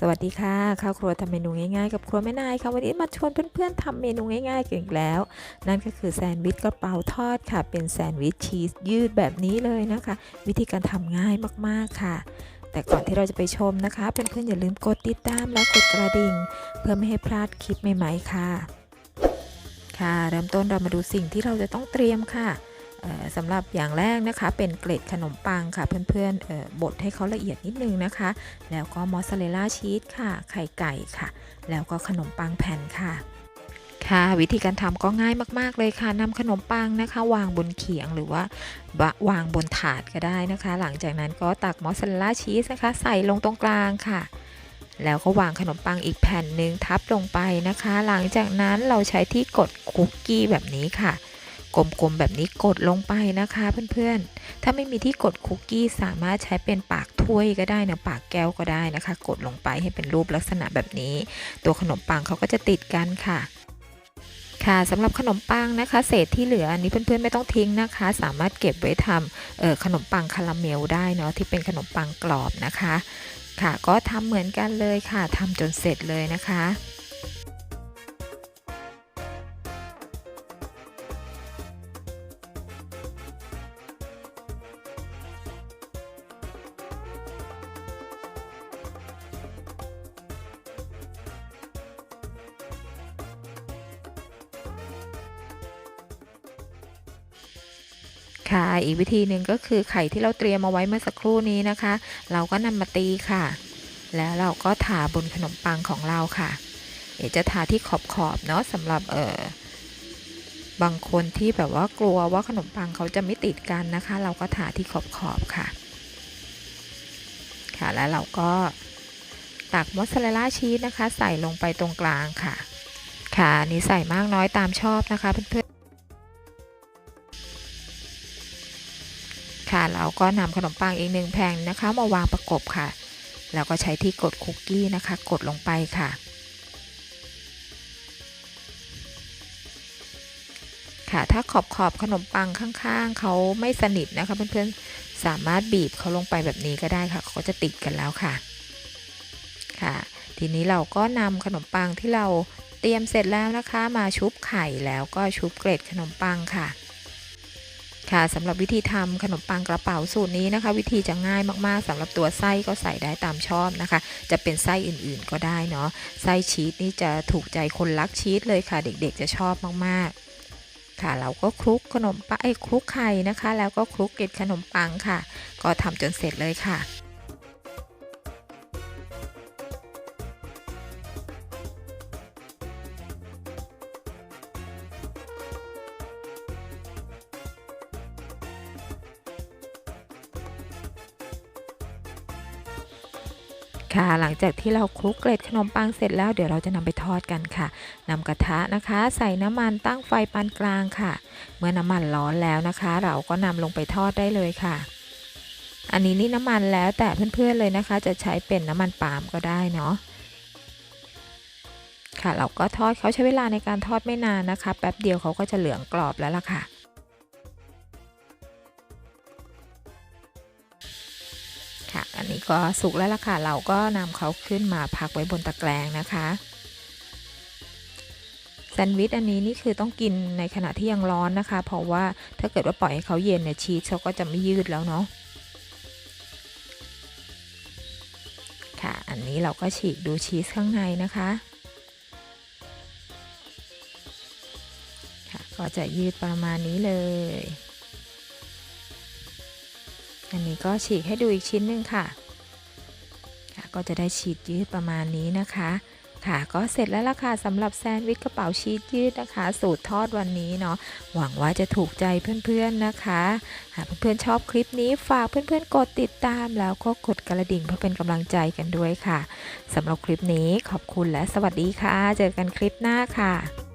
สวัสดีค่ะ ข้าวครัวทำเมนูง่ายๆ กับครัวแม่นายค่ะวันนี้มาชวนเพื่อนๆทำเมนูง่ายๆกันอีกแล้ว นั่นก็คือแซนด์วิชกระเป๋าทอดค่ะ เป็นแซนด์วิชชีสยืดแบบนี้เลยนะคะ วิธีการทำง่ายมากๆค่ะ แต่ก่อนที่เราจะไปชมนะคะเพื่อนๆอย่าลืมกดติดตามและกดกระดิ่ง เพื่อไม่ให้พลาดคลิปใหม่ๆค่ะ ค่ะเริ่มต้นเรามาดูสิ่งที่เราจะต้องเตรียมค่ะ สำหรับอย่างแรกนะคะ เป็นเกล็ดขนมปังค่ะ เพื่อนๆบดให้เขาละเอียดนิดนึงนะคะ แล้วก็มอสซาเรลล่าชีสค่ะ ไข่ไก่ค่ะ แล้วก็ขนมปังแผ่นค่ะค่ะวิธีการทำก็ง่ายมาก ๆ เลยค่ะนำขนมปังนะคะ วางบนเขียงหรือว่าวางบนถาดก็ได้นะคะ หลังจากนั้นก็ตักมอสซาเรลล่าชีสนะคะ ใส่ลงตรงกลางค่ะ แล้วก็วางขนมปังอีกแผ่นหนึ่งทับลงไปนะคะ หลังจากนั้นเราใช้ที่กดคุกกี้แบบนี้ค่ะ กลมๆแบบนี้กดลงไปนะคะเพื่อนๆ ถ้าไม่มีที่กดคุกกี้สามารถใช้เป็นปากถ้วยก็ได้นะปากแก้วก็ได้นะคะ กดลงไปให้เป็นรูปลักษณะแบบนี้ ตัวขนมปังเขาก็จะติดกันค่ะค่ะสำหรับขนมปังนะคะ เศษที่เหลืออันนี้เพื่อนๆไม่ต้องทิ้งนะคะ สามารถเก็บไว้ทำขนมปังคาราเมลได้เนาะที่เป็นขนมปังกรอบนะคะ ค่ะก็ทำเหมือนกันเลยค่ะทำจนเสร็จเลยนะคะ ค่ะ อีกวิธีหนึ่งก็คือไข่ที่เราเตรียมเอาไว้เมื่อสักครู่นี้นะคะ เราก็นำมาตีค่ะ แล้วเราก็ทาบนขนมปังของเราค่ะเดี๋ยวจะทาที่ขอบขอบเนาะสำหรับเออบางคนที่แบบว่ากลัวว่าขนมปังเขาจะไม่ติดกันนะคะ เราก็ทาที่ขอบขอบค่ะ ค่ะแล้วเราก็ตักมอสซาเรลล่าชีสนะคะ ใส่ลงไปตรงกลางค่ะ ค่ะนนี่ใส่มากน้อยตามชอบนะคะเพื่อน ค่ะเราก็นำขนมปังอีกหนึ่งแผ่นนะคะ มาวางประกบค่ะ แล้วก็ใช้ที่กดคุกกี้นะคะ กดลงไปค่ะ ค่ะถ้าขอบขอบขนมปังข้างๆเขาไม่สนิทนะคะเพื่อนๆสามารถบีบเขาลงไปแบบนี้ก็ได้ค่ะเขาก็จะติดกันแล้วค่ะ ค่ะ ทีนี้เราก็นำขนมปังที่เราเตรียมเสร็จแล้วนะคะ มาชุบไข่แล้วก็ชุบเกล็ดขนมปังค่ะ ค่ะสำหรับวิธีทำขนมปังกระเป๋าสูตรนี้นะคะ วิธีจะง่ายมากๆสำหรับตัวไส้ก็ใส่ได้ตามชอบนะคะ จะเป็นไส้อื่นๆก็ได้เนาะไส้ชีสนี่จะถูกใจคนรักชีสเลยค่ะ เด็กๆจะชอบมากๆค่ะเราก็คลุกขนมปังไอ้คลุกไข่นะคะ แล้วก็คลุกเกล็ดขนมปังค่ะ ก็ทำจนเสร็จเลยค่ะ ค่ะ หลังจากที่เราคลุกเกล็ดขนมปังเสร็จแล้วเดี๋ยวเราจะนำไปทอดกันค่ะนำกระทะนะคะ ใส่น้ำมันตั้งไฟปานกลางค่ะ เมื่อน้ำมันร้อนแล้วนะคะ เราก็นำลงไปทอดได้เลยค่ะ อันนี้นี่น้ำมันแล้วแต่เพื่อนๆเลยนะคะ จะใช้เป็นน้ำมันปาล์มก็ได้เนาะค่ะ เราก็ทอดเขาใช้เวลาในการทอดไม่นานนะคะ แป๊บเดียวเขาก็จะเหลืองกรอบแล้วล่ะค่ะ ก็สุกแล้วล่ะค่ะ เราก็นำเขาขึ้นมาพักไว้บนตะแกรงนะคะแซนด์วิชอันนี้นี่คือต้องกินในขณะที่ยังร้อนนะคะ เพราะว่าถ้าเกิดว่าปล่อยให้เขาเย็นเนี่ยชีสเขาก็จะไม่ยืดแล้วเนาะค่ะ อันนี้เราก็ฉีกดูชีสข้างในนะคะค่ะก็จะยืดประมาณนี้เลย อันนี้ก็ฉีกให้ดูอีกชิ้นหนึ่งค่ะค่ะ ก็จะได้ชีสยืดประมาณนี้นะคะค่ะก็เสร็จแล้วล่ะค่ะสำหรับแซนด์วิชกระเป๋าชีสยืดนะคะ สูตรทอดวันนี้เนาะหวังว่าจะถูกใจเพื่อนๆนะคะหากเพื่อนๆชอบคลิปนี้ฝากเพื่อนๆกดติดตามแล้วก็กดกระดิ่งเพื่อเป็นกำลังใจกันด้วยค่ะสำหรับคลิปนี้ขอบคุณและสวัสดีค่ะ เจอกันคลิปหน้าค่ะ